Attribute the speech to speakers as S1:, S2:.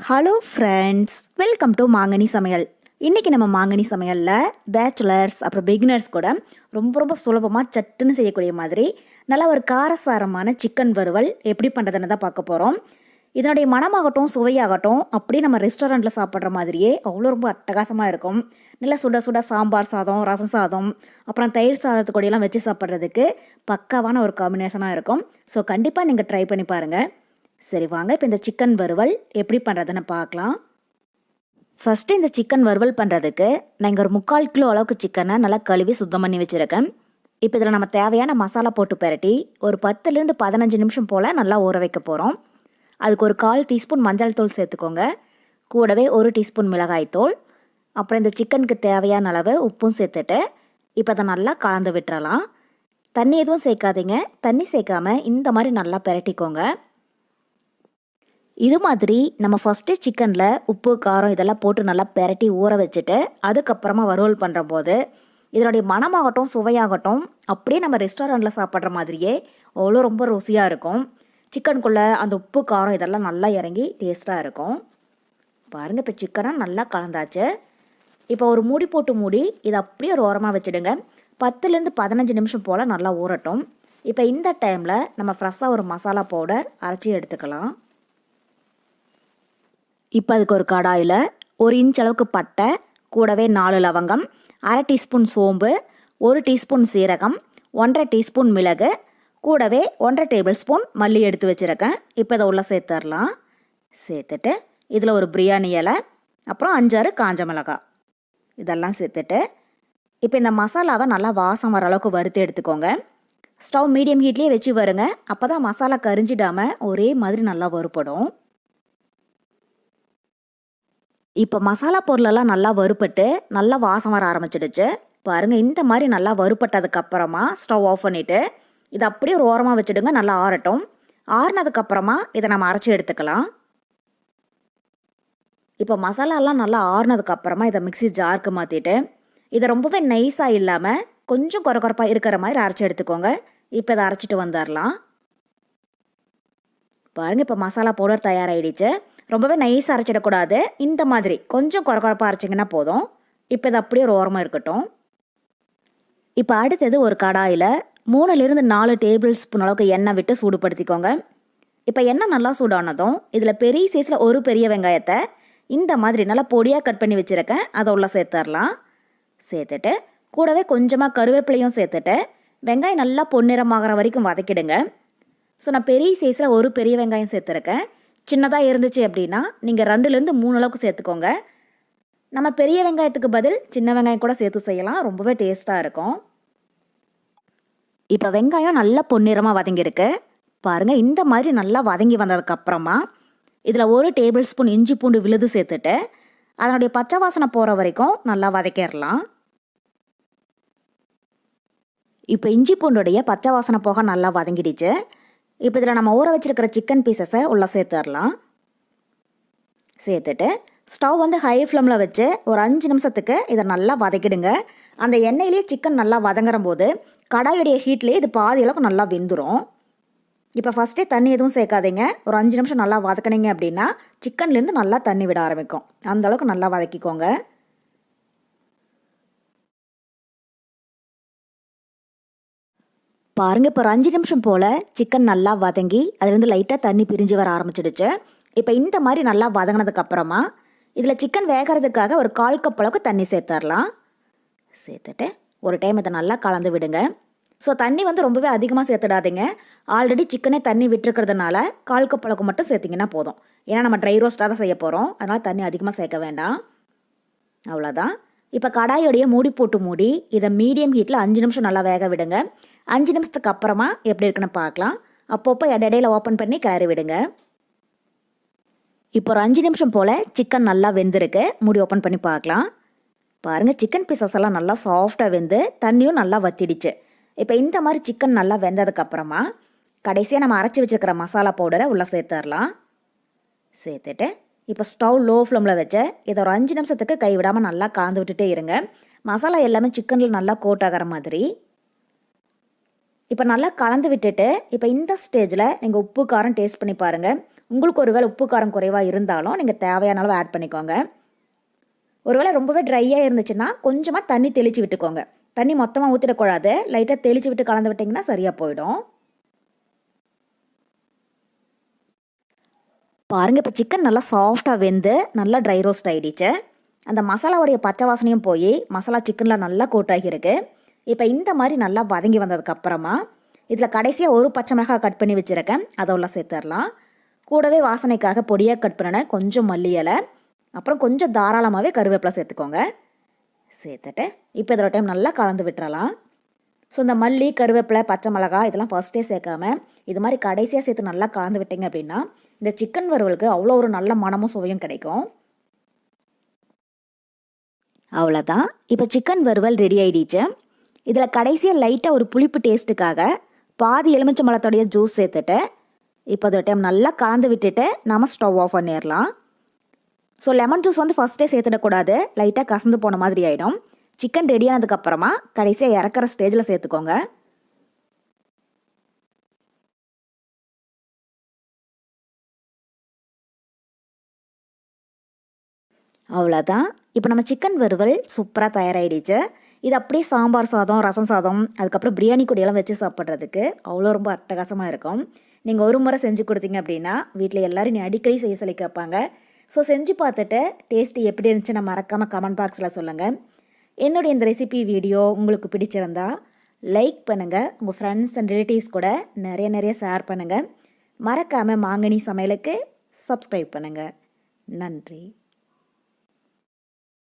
S1: Hello friends welcome to மாங்கனி சமையல் இன்றைக்கி நம்ம மாங்கனி சமையலில் பேச்சுலர்ஸ் அப்புறம் பிகினர்ஸ் கூட ரொம்ப ரொம்ப சுலபமாக சட்டுன்னு செய்யக்கூடிய மாதிரி நல்ல ஒரு காரசாரமான சிக்கன் வறுவல் எப்படி பண்ணுறதுன்னு தான் பார்க்க போகிறோம் இதனுடைய மனமாகட்டும் சுவையாகட்டும் அப்படியே நம்ம ரெஸ்டாரண்ட்டில் சாப்பிட்ற மாதிரியே அவ்வளோ ரொம்ப அட்டகாசமாக இருக்கும். நல்ல சுட சுட சாம்பார் சாதம் ரசம் சாதம் அப்புறம் தயிர் சாதத்து கொடியெல்லாம் வச்சு சாப்பிட்றதுக்கு பக்காவான ஒரு காம்பினேஷனாக இருக்கும். ஸோ கண்டிப்பாக நீங்கள் ட்ரை பண்ணி பாருங்கள் சரி வாங்க இப்போ இந்த சிக்கன் வறுவல் எப்படி பண்ணுறதுன்னு பார்க்கலாம். ஃபஸ்ட்டு இந்த சிக்கன் வறுவல் பண்ணுறதுக்கு நான் இங்கே ஒரு முக்கால் கிலோ அளவுக்கு சிக்கனை நல்லா கழுவி சுத்தம் பண்ணி வச்சுருக்கேன். இப்போ இதில் நம்ம தேவையான மசாலா போட்டு பெரட்டி ஒரு பத்துலேருந்து பதினஞ்சு நிமிஷம் போல் நல்லா ஊற வைக்க போகிறோம் அதுக்கு ஒரு கால் டீஸ்பூன் மஞ்சள் தூள் சேர்த்துக்கோங்க. கூடவே ஒரு டீஸ்பூன் மிளகாய் தூள். அப்புறம் இந்த சிக்கனுக்கு தேவையான அளவு உப்பும் சேர்த்துட்டு இப்போ அதை நல்லா கலந்து விட்டுறலாம். தண்ணி எதுவும் சேர்க்காதீங்க. தண்ணி சேர்க்காம இந்த மாதிரி நல்லா பெரட்டிக்கோங்க. இது மாதிரி நம்ம ஃபஸ்ட்டு சிக்கனில் உப்பு காரம் இதெல்லாம் போட்டு நல்லா பெரட்டி ஊற வச்சுட்டு அதுக்கப்புறமா வறுவல் பண்ணுற போது இதனுடைய மனமாகட்டும் சுவையாகட்டும் அப்படியே நம்ம ரெஸ்டாரண்ட்டில் சாப்பிட்ற மாதிரியே அவ்வளோ ரொம்ப ருசியாக இருக்கும். சிக்கனுக்குள்ளே அந்த உப்பு காரம் இதெல்லாம் நல்லா இறங்கி டேஸ்ட்டாக இருக்கும். பாருங்கள் இப்போ சிக்கனாக நல்லா கலந்தாச்சு. இப்போ ஒரு மூடி போட்டு மூடி இதை அப்படியே ஒரு ஓரமாக வச்சுடுங்க. பத்துலேருந்து பதினஞ்சு நிமிஷம் போல் நல்லா ஊறட்டும். இப்போ இந்த டைமில் நம்ம ஃப்ரெஷ்ஷாக ஒரு மசாலா பவுடர் அரைச்சி எடுத்துக்கலாம். இப்போ அதுக்கு ஒரு கடாயில் ஒரு இன்ச் அளவுக்கு பட்டை கூடவே நாலு லவங்கம் அரை டீஸ்பூன் சோம்பு ஒரு டீஸ்பூன் சீரகம் ஒன்றரை டீஸ்பூன் மிளகு கூடவே ஒன்றரை டேபிள் ஸ்பூன் மல்லி எடுத்து வச்சுருக்கேன். இப்போ இதை உள்ளே சேர்த்துடலாம். சேர்த்துட்டு இதில் ஒரு பிரியாணி இலை அப்புறம் அஞ்சாறு காஞ்ச மிளகாய் இதெல்லாம் சேர்த்துட்டு இப்போ இந்த மசாலாவை நல்லா வாசம் வர அளவுக்கு வறுத்து எடுத்துக்கோங்க. ஸ்டவ் மீடியம் ஹீட்லேயே வச்சு வருங்க. அப்போ தான் மசாலா கரிஞ்சிடாமல் ஒரே மாதிரி நல்லா வறுப்படும் இப்போ மசாலா பொருளெல்லாம் நல்லா வறுப்பட்டு நல்லா வாசம் வர ஆரம்பிச்சிடுச்சு. பாருங்க இந்த மாதிரி நல்லா வறுப்பட்டதுக்கப்புறமா ஸ்டவ் ஆஃப் பண்ணிவிட்டு இதை அப்படியே ஒரு ஓரமாக வச்சுடுங்க நல்லா ஆறட்டும். ஆறினதுக்கப்புறமா இதை நம்ம அரைச்சி எடுத்துக்கலாம். இப்போ மசாலாலாம் நல்லா ஆறுனதுக்கப்புறமா இதை மிக்ஸி ஜாருக்கு மாற்றிட்டு இதை ரொம்பவே நைஸாக இல்லாமல் கொஞ்சம் குறக்குறப்பாக இருக்கிற மாதிரி அரைச்சி எடுத்துக்கோங்க. இப்போ இதை அரைச்சிட்டு வந்துடலாம் பாருங்கள் இப்போ மசாலா பவுடர் தயாராகிடுச்சு ரொம்பவே நைஸ் அரைச்சிடக்கூடாது. இந்த மாதிரி கொஞ்சம் குறக்குறப்பாக அரைச்சிங்கன்னா போதும். இப்போ இது அப்படியே ஒரு ஓரமாக இருக்கட்டும். இப்போ அடுத்தது ஒரு கடாயில் மூணுலேருந்து நாலு டேபிள் ஸ்பூன் அளவுக்கு எண்ணெய் விட்டு சூடுபடுத்திக்கோங்க. இப்போ எண்ணெய் நல்லா சூடானதும் இதில் பெரிய சைஸில் ஒரு பெரிய வெங்காயத்தை இந்த மாதிரி நல்லா பொடியாக கட் பண்ணி வச்சுருக்கேன். அதை உள்ளே சேர்த்துடலாம் சேர்த்துட்டு கூடவே கொஞ்சமாக கருவேப்பிலையும் சேர்த்துட்டு வெங்காயம் நல்லா பொன்னிறமாகற வரைக்கும் வதக்கிடுங்க. ஸோ நான் பெரிய சைஸில் ஒரு பெரிய வெங்காயம் சேர்த்துருக்கேன். சின்னதாக இருந்துச்சு அப்படின்னா நீங்கள் ரெண்டுலேருந்து மூணு அளவுக்கு சேர்த்துக்கோங்க. நம்ம பெரிய வெங்காயத்துக்கு பதில் சின்ன வெங்காயம் கூட சேர்த்து செய்யலாம். ரொம்பவே டேஸ்ட்டாக இருக்கும். இப்போ வெங்காயம் நல்லா பொன்னிறமாக வதங்கியிருக்கு. பாருங்கள் இந்த மாதிரி நல்லா வதங்கி வந்ததுக்கப்புறமா இதில் ஒரு டேபிள் ஸ்பூன் இஞ்சி பூண்டு விழுது சேர்த்துட்டு அதனுடைய பச்சை வாசனை போகிற வரைக்கும் நல்லா வதக்கிடலாம். இப்போ இஞ்சி பூண்டுடைய பச்சை வாசனை போக நல்லா வதங்கிடுச்சு. இப்போ இதில் நம்ம ஊற வச்சுருக்கிற சிக்கன் பீசஸை உள்ளே சேர்த்துடலாம். சேர்த்துட்டு ஸ்டவ் வந்து ஹை ஃப்ளேமில் வச்சு ஒரு அஞ்சு நிமிஷத்துக்கு இதை நல்லா வதக்கிடுங்க. அந்த எண்ணெயிலேயே சிக்கன் நல்லா வதங்குற போது கடாயுடைய ஹீட்லேயே இது பாதி அளவுக்கு நல்லா வெந்துடும் இப்போ ஃபஸ்ட்டே தண்ணி எதுவும் சேர்க்காதீங்க. ஒரு அஞ்சு நிமிஷம் நல்லா வதக்குனீங்க அப்படின்னா சிக்கன்லேருந்து நல்லா தண்ணி விட ஆரம்பிக்கும். அந்த அளவுக்கு நல்லா வதக்கிக்கோங்க. பாருங்க இப்போ ஒரு அஞ்சு நிமிஷம் போல் சிக்கன் நல்லா வதங்கி அதுலேருந்து லைட்டாக தண்ணி பிரிஞ்சு வர ஆரம்பிச்சிடுச்சு. இப்போ இந்த மாதிரி நல்லா வதங்கினதுக்கப்புறமா இதில் சிக்கன் வேகிறதுக்காக ஒரு கால் கப் அளவுக்கு தண்ணி சேர்த்துடலாம் சேர்த்துட்டு ஒரு டைம் இதை நல்லா கலந்து விடுங்க. ஸோ தண்ணி வந்து ரொம்பவே அதிகமாக சேர்த்துடாதீங்க. ஆல்ரெடி சிக்கனே தண்ணி விட்டுருக்கிறதுனால கால் கப் அளவுக்கு மட்டும் சேர்த்திங்கன்னா போதும். ஏன்னா நம்ம ட்ரை ரோஸ்ட்டாக தான் செய்ய போகிறோம் அதனால் தண்ணி அதிகமாக சேர்க்க வேண்டாம். அவ்வளோதான் இப்போ கடாயோடைய மூடி போட்டு மூடி இதை மீடியம் ஹீட்டில் அஞ்சு நிமிஷம் நல்லா வேக விடுங்க. அஞ்சு நிமிஷத்துக்கு அப்புறமா எப்படி இருக்குன்னு பார்க்கலாம். அப்பப்போ இடையில ஓப்பன் பண்ணி கிளறி விடுங்க. இப்போ ஒரு அஞ்சு நிமிஷம் போல் சிக்கன் நல்லா வெந்திருக்கு. மூடி ஓப்பன் பண்ணி பார்க்கலாம். பாருங்கள் சிக்கன் பீசஸ் எல்லாம் நல்லா சாஃப்டாக வெந்து தண்ணியும் நல்லா வத்திடுச்சு. இப்போ இந்த மாதிரி சிக்கன் நல்லா வெந்ததுக்கப்புறமா கடைசியாக நம்ம அரைச்சி வச்சுருக்கிற மசாலா பவுடரை உள்ளே சேர்த்துடலாம். சேர்த்துட்டு இப்போ ஸ்டவ் லோ ஃப்ளேமில் வச்சு இதை ஒரு அஞ்சு நிமிஷத்துக்கு கை விடாமல் நல்லா காந்து விட்டுட்டே இருங்க. மசாலா எல்லாமே சிக்கனில் நல்லா கோட் ஆகிற மாதிரி. இப்போ நல்லா கலந்து விட்டுட்டு இப்போ இந்த ஸ்டேஜில் நீங்கள் உப்பு காரம் டேஸ்ட் பண்ணி பாருங்கள் உங்களுக்கு ஒருவேளை உப்பு காரம் குறைவாக இருந்தாலும் நீங்கள் தேவையான அளவு ஆட் பண்ணிக்கோங்க. ஒருவேளை ரொம்பவே ட்ரையாக இருந்துச்சுன்னா கொஞ்சமாக தண்ணி தெளித்து விட்டுக்கோங்க. தண்ணி மொத்தமாக ஊற்றிடக்கூடாது லைட்டாக தெளித்து விட்டு கலந்து விட்டிங்கன்னா சரியாக போயிடும். பாருங்கள் இப்போ சிக்கன் நல்லா சாஃப்டாக வெந்து நல்லா ட்ரை ரோஸ்ட் ஆகிடுச்சு அந்த மசாலாவுடைய பச்சை வாசனையும் போய் மசாலா சிக்கனில் நல்லா கோட்டாகிருக்கு இப்போ இந்த மாதிரி நல்லா வதங்கி வந்ததுக்கப்புறமா இதில் கடைசியாக ஒரு பச்சை மிளகாய் கட் பண்ணி வச்சுருக்கேன். அதை உள்ள சேர்த்துடலாம். கூடவே வாசனைக்காக பொடியாக கட் பண்ணின கொஞ்சம் மல்லி இலை அப்புறம் கொஞ்சம் தாராளமாகவே கருவேப்பிலை சேர்த்துக்கோங்க. சேர்த்துட்டு இப்போ இதோட டைம் நல்லா கலந்து விட்டுறலாம். ஸோ இந்த மல்லி கருவேப்பிலை பச்சை மிளகாய் இதெல்லாம் ஃபஸ்ட்டே சேர்க்காம இது மாதிரி கடைசியாக சேர்த்து நல்லா கலந்து விட்டீங்க அப்படின்னா இந்த சிக்கன் வறுவலுக்கு அவ்வளோ ஒரு நல்ல மனமும் சுவையும் கிடைக்கும். அவ்வளோதான் இப்போ சிக்கன் வறுவல் ரெடி ஆகிடுச்சு இதில் கடைசியாக லைட்டாக ஒரு புளிப்பு டேஸ்ட்டுக்காக பாதி எலுமிச்சை மலத்தோடைய ஜூஸ் சேர்த்துட்டு இப்போ அதோட டைம் நல்லா கலந்து விட்டுட்டு நம்ம ஸ்டவ் ஆஃப் பண்ணிடலாம். ஸோ லெமன் ஜூஸ் வந்து ஃபஸ்ட்டே சேர்த்துடக்கூடாது. லைட்டாக கசந்து போன மாதிரி ஆகிடும் சிக்கன் ரெடி ஆனதுக்கப்புறமா கடைசியாக இறக்குற ஸ்டேஜில் சேர்த்துக்கோங்க. அவ்வளோதான் இப்போ நம்ம சிக்கன் வறுவல் சூப்பராக தயாராகிடுச்சு இது அப்படியே சாம்பார் சாதம் ரசம் சாதம் அதுக்கப்புறம் பிரியாணி கூடியெல்லாம் வச்சு சாப்பிட்றதுக்கு அவ்வளோ ரொம்ப அட்டகாசமாக இருக்கும். நீங்கள் ஒரு முறை செஞ்சு கொடுத்தீங்க அப்படின்னா வீட்டில் எல்லோரும் நீ அடிக்கடி செய்ய சொல்லி கேட்பாங்க. ஸோ செஞ்சு பார்த்துட்டு டேஸ்ட்டு எப்படி இருந்துச்சுன்னு மறக்காமல் கமெண்ட் பாக்ஸில் சொல்லுங்கள் என்னுடைய இந்த ரெசிபி வீடியோ உங்களுக்கு பிடிச்சிருந்தா லைக் பண்ணுங்கள் உங்கள் ஃப்ரெண்ட்ஸ் அண்ட் ரிலேட்டிவ்ஸ் கூட நிறைய நிறைய ஷேர் பண்ணுங்கள் மறக்காமல் மாங்கனி சமையலுக்கு சப்ஸ்கிரைப் பண்ணுங்கள் நன்றி.